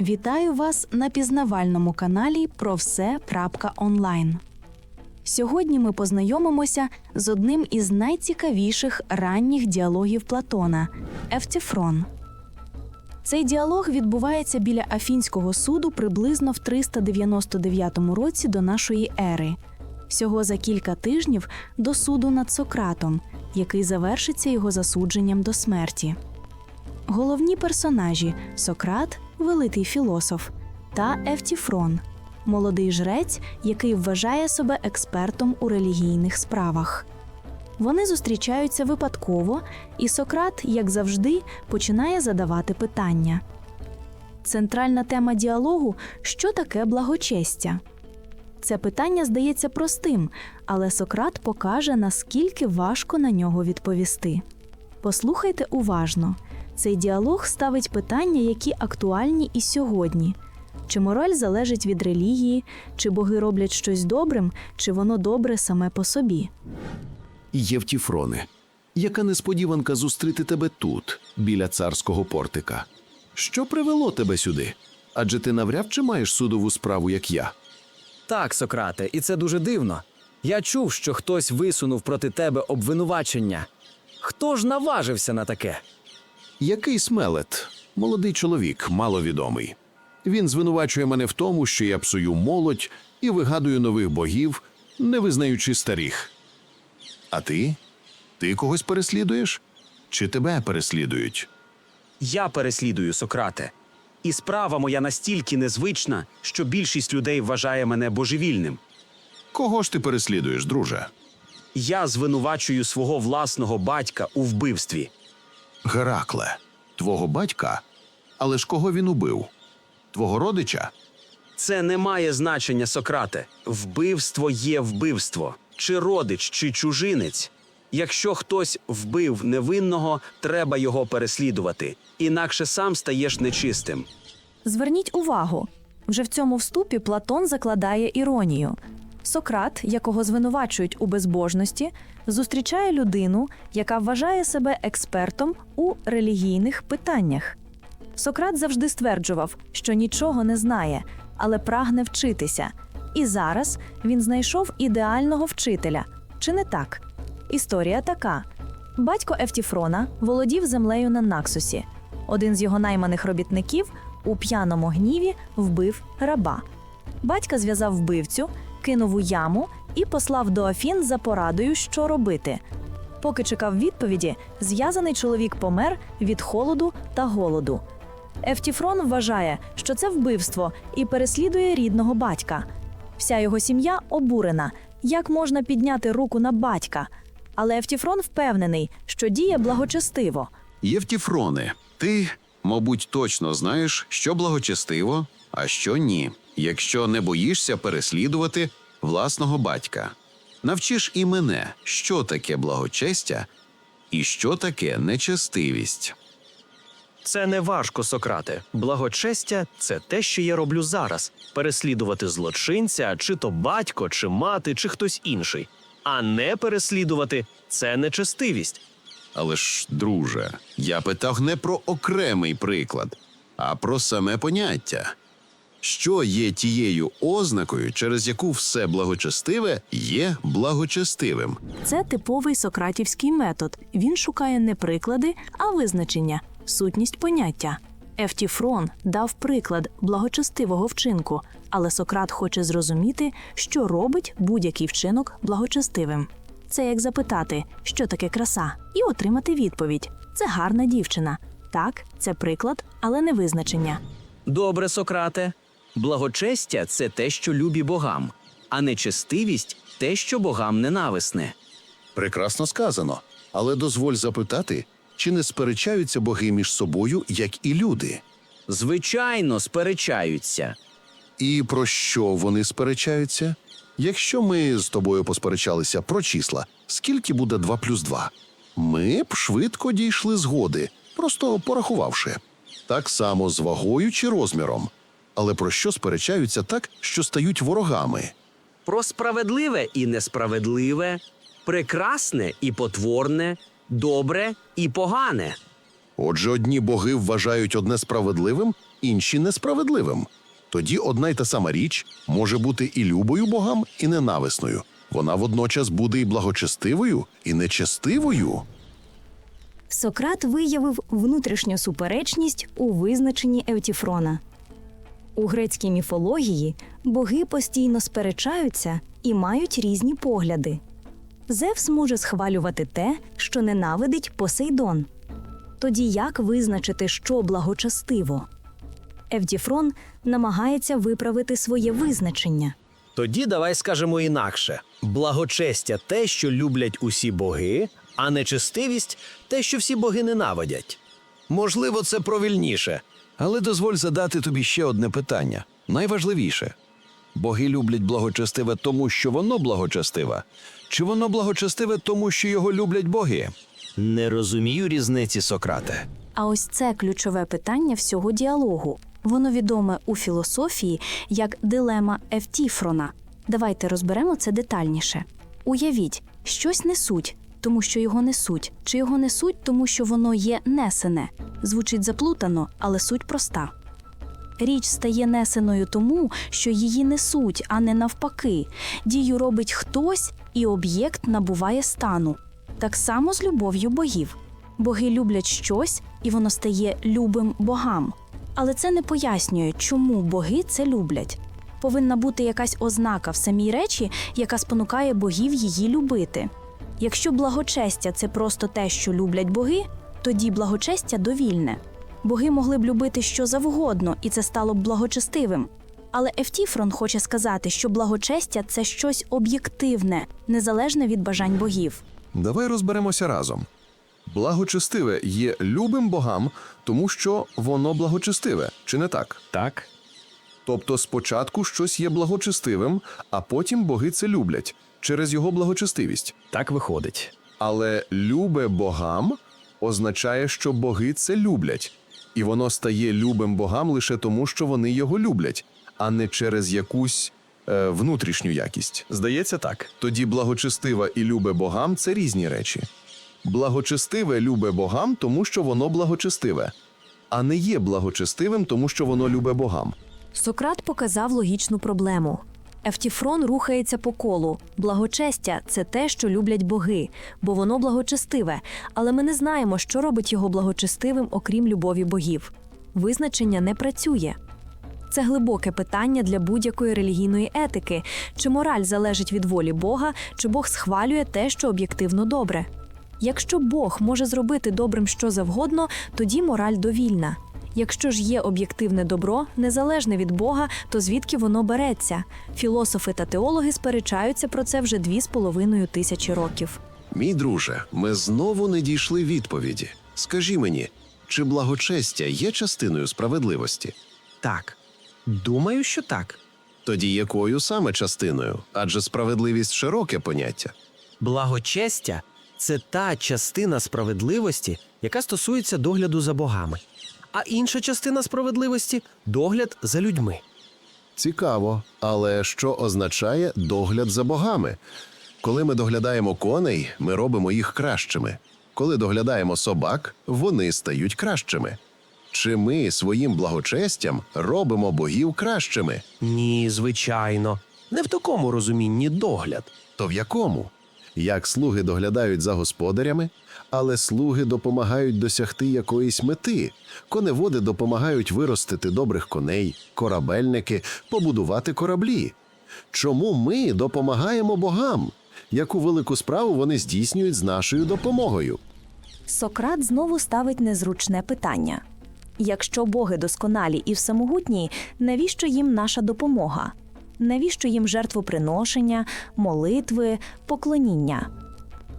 Вітаю вас на пізнавальному каналі про все. онлайн. Сьогодні ми познайомимося з одним із найцікавіших ранніх діалогів Платона Евтіфрон. Цей діалог відбувається біля Афінського суду приблизно в 399 році до нашої ери, всього за кілька тижнів до суду над Сократом, який завершиться його засудженням до смерті. Головні персонажі Сократ, великий філософ, та Евтіфрон, молодий жрець, який вважає себе експертом у релігійних справах. Вони зустрічаються випадково, і Сократ, як завжди, починає задавати питання. Центральна тема діалогу що таке благочестя? Це питання здається простим, але Сократ покаже, наскільки важко на нього відповісти. Послухайте уважно. Цей діалог ставить питання, які актуальні і сьогодні. Чи мораль залежить від релігії, чи боги роблять щось добрим, чи воно добре саме по собі? Євтіфроне, яка несподіванка зустріти тебе тут, біля царського портика. Що привело тебе сюди? Адже ти навряд чи маєш судову справу, як я. Так, Сократе, і це дуже дивно. Я чув, що хтось висунув проти тебе обвинувачення. Хто ж наважився на таке? Який смелет, молодий чоловік, маловідомий. Він звинувачує мене в тому, що я псую молодь і вигадую нових богів, не визнаючи старих. А ти? Ти когось переслідуєш? Чи тебе переслідують? Я переслідую Сократе. І справа моя настільки незвична, що більшість людей вважає мене божевільним. Кого ж ти переслідуєш, друже? Я звинувачую свого власного батька у вбивстві. Геракле, твого батька? Але ж кого він убив? Твого родича? Це не має значення, Сократе. Вбивство є вбивство, чи родич, чи чужинець. Якщо хтось вбив невинного, треба його переслідувати, інакше сам стаєш нечистим. Зверніть увагу, вже в цьому вступі Платон закладає іронію. Сократ, якого звинувачують у безбожності, зустрічає людину, яка вважає себе експертом у релігійних питаннях. Сократ завжди стверджував, що нічого не знає, але прагне вчитися. І зараз він знайшов ідеального вчителя. Чи не так? Історія така: батько Евтіфрона володів землею на Наксусі. Один з його найманих робітників у п'яному гніві вбив раба. Батька зв'язав вбивцю, кинув у яму і послав до Афін за порадою, що робити. Поки чекав відповіді, зв'язаний чоловік помер від холоду та голоду. Евтіфрон вважає, що це вбивство і переслідує рідного батька. Вся його сім'я обурена, як можна підняти руку на батька. Але Евтіфрон впевнений, що діє благочестиво. Євтіфроне, ти, мабуть, точно знаєш, що благочестиво, а що ні, якщо не боїшся переслідувати власного батька. Навчиш і мене, що таке благочестя і що таке нечестивість. Це не важко, Сократе. Благочестя це те, що я роблю зараз: переслідувати злочинця, чи то батько, чи мати, чи хтось інший. А не переслідувати це нечестивість. Але ж, друже, я питав не про окремий приклад, а про саме поняття. Що є тією ознакою, через яку все благочестиве є благочестивим? Це типовий сократівський метод. Він шукає не приклади, а визначення, сутність поняття. Евтіфрон дав приклад благочестивого вчинку, але Сократ хоче зрозуміти, що робить будь-який вчинок благочестивим. Це як запитати, що таке краса, і отримати відповідь: це гарна дівчина. Так, це приклад, але не визначення. Добре, Сократе. Благочестя це те, що любі богам, а нечестивість те, що богам ненависне. Прекрасно сказано. Але дозволь запитати, чи не сперечаються боги між собою, як і люди? Звичайно, сперечаються. І про що вони сперечаються? Якщо ми з тобою посперечалися про числа, скільки буде 2 плюс 2? Ми б швидко дійшли згоди, просто порахувавши. Так само з вагою чи розміром. Але про що сперечаються так, що стають ворогами? Про справедливе і несправедливе, прекрасне і потворне, добре і погане. Отже, одні боги вважають одне справедливим, інші несправедливим. Тоді одна й та сама річ може бути і любою богам, і ненависною. Вона водночас буде і благочестивою, і нечестивою. Сократ виявив внутрішню суперечність у визначенні Евтіфрона. У грецькій міфології боги постійно сперечаються і мають різні погляди. Зевс може схвалювати те, що ненавидить Посейдон. Тоді як визначити, що благочестиво? Евтіфрон намагається виправити своє визначення. Тоді давай скажемо інакше: благочестя те, що люблять усі боги, а нечестивість те, що всі боги ненавидять. Можливо, це провільніше, але дозволь задати тобі ще одне питання найважливіше. Боги люблять благочестиве тому, що воно благочестиве, чи воно благочестиве тому, що його люблять боги? Не розумію різниці, Сократе. А ось це ключове питання всього діалогу. Воно відоме у філософії як дилема Евтіфрона. Давайте розберемо це детальніше. Уявіть, щось несуть, тому що його несуть, чи його несуть, тому що воно є несене. Звучить заплутано, але суть проста. Річ стає несеною тому, що її несуть, а не навпаки. Дію робить хтось, і об'єкт набуває стану. Так само з любов'ю богів. Боги люблять щось, і воно стає любим богам. Але це не пояснює, чому боги це люблять. Повинна бути якась ознака в самій речі, яка спонукає богів її любити. Якщо благочестя це просто те, що люблять боги, тоді благочестя довільне. Боги могли б любити що завгодно, і це стало б благочестивим. Але Ефтіфрон хоче сказати, що благочестя це щось об'єктивне, незалежне від бажань богів. Давай розберемося разом. Благочестиве є любим богам, тому що воно благочестиве, чи не так? Так? Тобто спочатку щось є благочестивим, а потім боги це люблять через його благочестивість. Так виходить. Але любе богам означає, що боги це люблять, і воно стає любим богам лише тому, що вони його люблять, а не через якусь е, внутрішню якість. Здається, так. Тоді благочестива і любе богам це різні речі. Благочестиве любе богам, тому що воно благочестиве, а не є благочестивим, тому що воно любе богам. Сократ показав логічну проблему. Евтіфрон рухається по колу. Благочестя це те, що люблять боги, бо воно благочестиве, але ми не знаємо, що робить його благочестивим, окрім любові богів. Визначення не працює. Це глибоке питання для будь-якої релігійної етики, чи мораль залежить від волі Бога, чи Бог схвалює те, що об'єктивно добре. Якщо Бог може зробити добрим що завгодно, тоді мораль довільна. Якщо ж є об'єктивне добро, незалежне від Бога, то звідки воно береться? Філософи та теологи сперечаються про це вже дві з половиною тисячі років. Мій друже, ми знову не дійшли відповіді. Скажи мені, чи благочестя є частиною справедливості? Так. Думаю, що так. Тоді якою саме частиною? Адже справедливість широке поняття. Благочестя це та частина справедливості, яка стосується догляду за богами. А інша частина справедливості догляд за людьми. Цікаво, але що означає догляд за богами? Коли ми доглядаємо коней, ми робимо їх кращими. Коли доглядаємо собак, вони стають кращими. Чи ми своїм благочестям робимо богів кращими? Ні, звичайно. Не в такому розумінні догляд. То в якому? Як слуги доглядають за господарями, але слуги допомагають досягти якоїсь мети. Коневоди допомагають виростити добрих коней, корабельники побудувати кораблі. Чому ми допомагаємо богам? Яку велику справу вони здійснюють з нашою допомогою? Сократ знову ставить незручне питання: якщо боги досконалі і всемогутні, навіщо їм наша допомога? Навіщо їм жертвоприношення, молитви, поклоніння?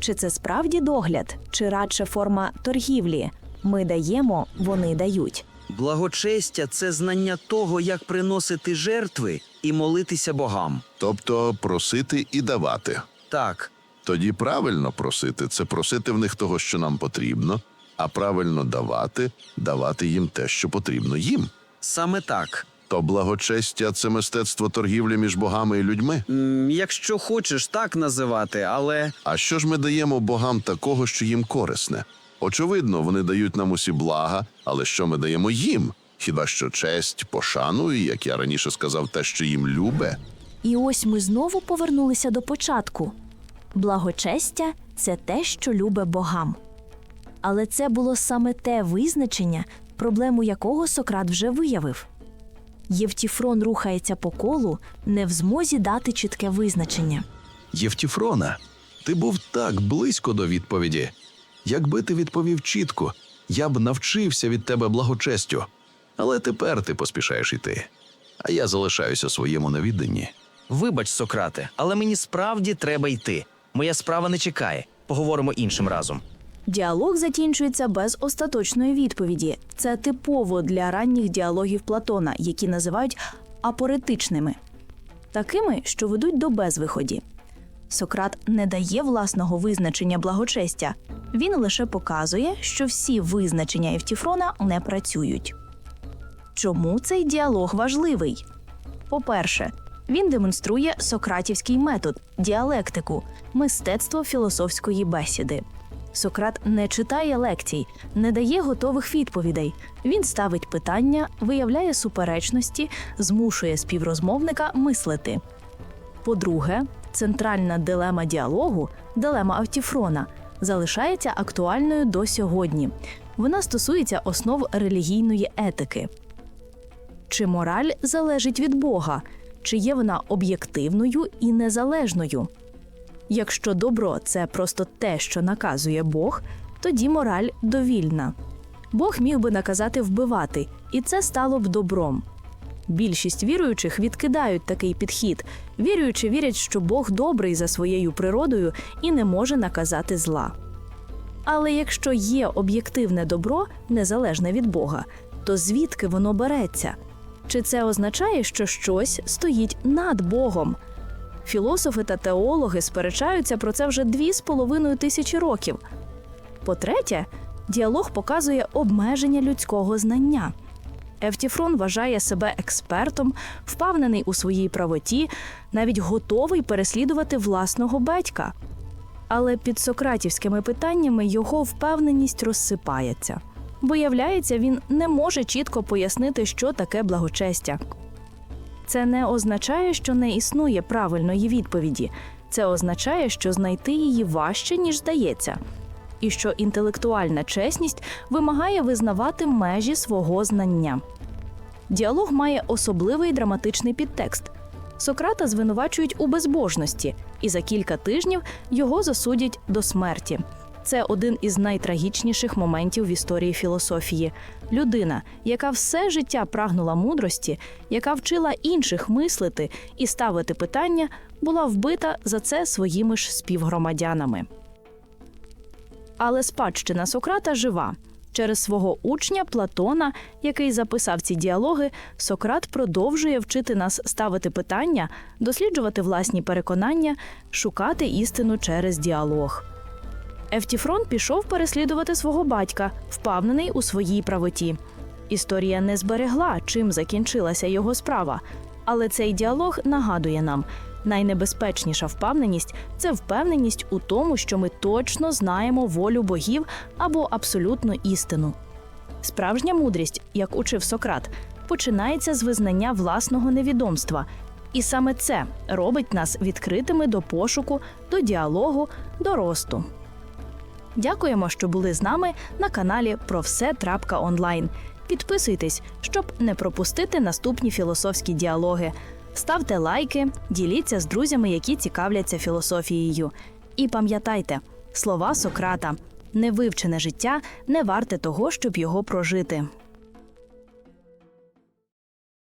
Чи це справді догляд, чи радше форма торгівлі? Ми даємо, вони дають. Благочестя це знання того, як приносити жертви і молитися богам. Тобто просити і давати. Так, Тоді правильно просити це просити в них того, що нам потрібно, а правильно давати давати їм те, що потрібно їм. саме так. То благочестя це мистецтво торгівлі між богами і людьми. М, Якщо хочеш так називати, але А що ж ми даємо богам такого, що їм корисне? Очевидно, вони дають нам усі блага, але що ми даємо їм? Хіба що честь, пошану і, як я раніше сказав, те, що їм любе. І ось ми знову повернулися до початку. Благочестя це те, що любе богам. Але це було саме те визначення, проблему якого Сократ вже виявив. Євтіфрон рухається по колу, не в змозі дати чітке визначення. Євтіфрона, ти був так близько до відповіді. Якби ти відповів чітко, я б навчився від тебе благочестю. Але тепер ти поспішаєш іти. А я залишаюся своєму невідданні. Вибач, Сократе, але мені справді треба йти. Моя справа не чекає. Поговоримо іншим разом. Діалог закінчується без остаточної відповіді. Це типово для ранніх діалогів Платона, які називають апоретичними, такими, що ведуть до безвиході. Сократ не дає власного визначення благочестя. Він лише показує, що всі визначення Євтіфрона не працюють. Чому цей діалог важливий? По-перше, він демонструє сократівський метод діалектику, мистецтво філософської бесіди. Сократ не читає лекцій, не дає готових відповідей. Він ставить питання, виявляє суперечності, змушує співрозмовника мислити. По-друге, центральна дилема діалогу, дилема Автіфрона, залишається актуальною до сьогодні. Вона стосується основ релігійної етики. Чи мораль залежить від Бога, чи є вона об'єктивною і незалежною? Якщо добро це просто те, що наказує Бог, тоді мораль довільна. Бог міг би наказати вбивати, і це стало б добром. Більшість віруючих відкидають такий підхід, віруючи вірять, що Бог добрий за своєю природою і не може наказати зла. Але якщо є об'єктивне добро, незалежне від Бога, то звідки воно береться? Чи це означає, що щось стоїть над Богом? Філософи та теологи сперечаються про це вже дві з половиною тисячі років. По-третє, діалог показує обмеження людського знання. Евтіфрон вважає себе експертом, впевнений у своїй правоті, навіть готовий переслідувати власного батька. Але під сократівськими питаннями його впевненість розсипається. Виявляється, він не може чітко пояснити, що таке благочестя. Це не означає, що не існує правильної відповіді. Це означає, що знайти її важче, ніж здається, і що інтелектуальна чесність вимагає визнавати межі свого знання. Діалог має особливий драматичний підтекст. Сократа звинувачують у безбожності, і за кілька тижнів його засудять до смерті. Це один із найтрагічніших моментів в історії філософії. Людина, яка все життя прагнула мудрості, яка вчила інших мислити і ставити питання, була вбита за це своїми ж співгромадянами. Але спадщина Сократа жива. Через свого учня Платона, який записав ці діалоги, Сократ продовжує вчити нас ставити питання, досліджувати власні переконання, шукати істину через діалог. Евтіфрон пішов переслідувати свого батька, впевнений у своїй правоті. Історія не зберегла, чим закінчилася його справа. Але цей діалог нагадує нам: найнебезпечніша впевненість це впевненість у тому, що ми точно знаємо волю богів або абсолютну істину. Справжня мудрість, як учив Сократ, починається з визнання власного невідомства. І саме це робить нас відкритими до пошуку, до діалогу, до росту. Дякуємо, що були з нами на каналі про все онлайн. Підписуйтесь, щоб не пропустити наступні філософські діалоги. Ставте лайки, діліться з друзями, які цікавляться філософією. І пам'ятайте, слова Сократа: невивчене життя не варте того, щоб його прожити.